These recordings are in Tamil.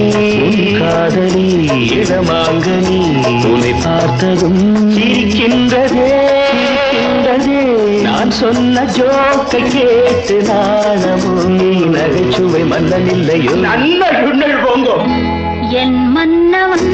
உன் காதலி இடமாங்கனி உன்னை பார்த்ததும் சிரிக்கின்றதே. சிரிக்கின்றதே. நான் சொன்ன ஜோக்கை கேட்டு நாணமும் நீ நகைச்சுவை மன்னன் இல்லையோ. நல்ல சுண்ணல் போங்கோ என் மன்னவன்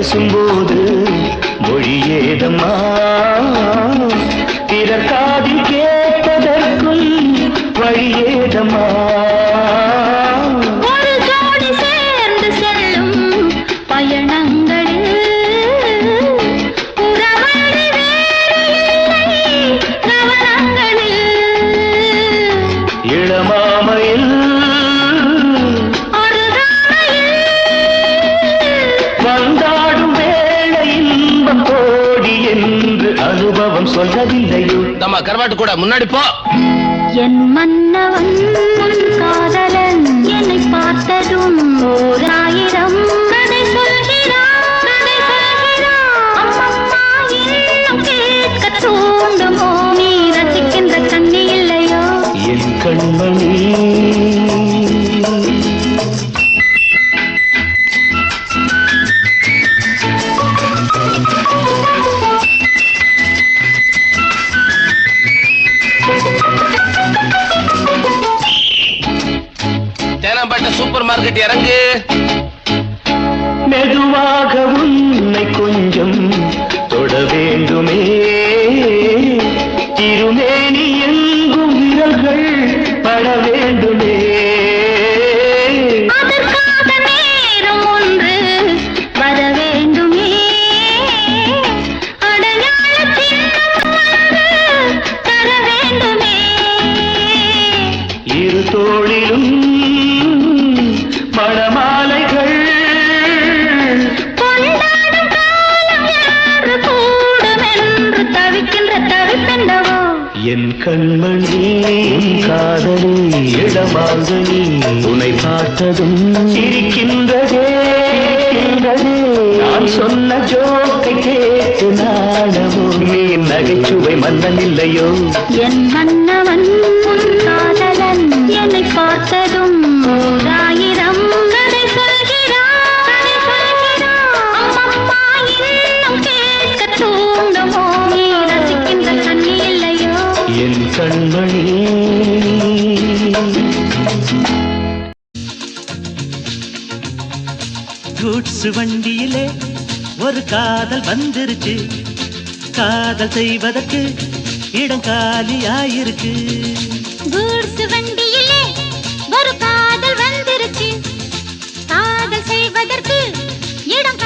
பேசும்போது மொழியேதம்மா? அனுபவம் சொல்லவில்லையோ? நம்ம கருவாட்டு கூட முன்னாடி போ. என் மன்னவன் காதலன் என்னை பார்த்ததும் ஓர் ஆயிரம். கதை சொல்கிறான் மார்க்கெட் இறங்கு. மெதுவாக உன்னை கொஞ்சம் தொட வேண்டுமே. திருமேனி என் கண்மணி காதலி இடமாங்கனி உனை பார்த்ததும் சிரிக்கின்றதே நான் சொன்ன ஜோக்கை கேட்டு நாடவோ நீ நகைச்சுவை மன்னன் இல்லையோ? என் மன்னவன் காதலன் என்னை பார்த்ததும் கூட்ஸ் வண்டியிலே ஒரு காதல் வந்துருச்சு காதல் செய்வதற்கு இடம் காலியாயிருக்கு. கூட்ஸ் வண்டியிலே ஒரு காதல் வந்துருச்சு காதல் செய்வதற்கு இடம்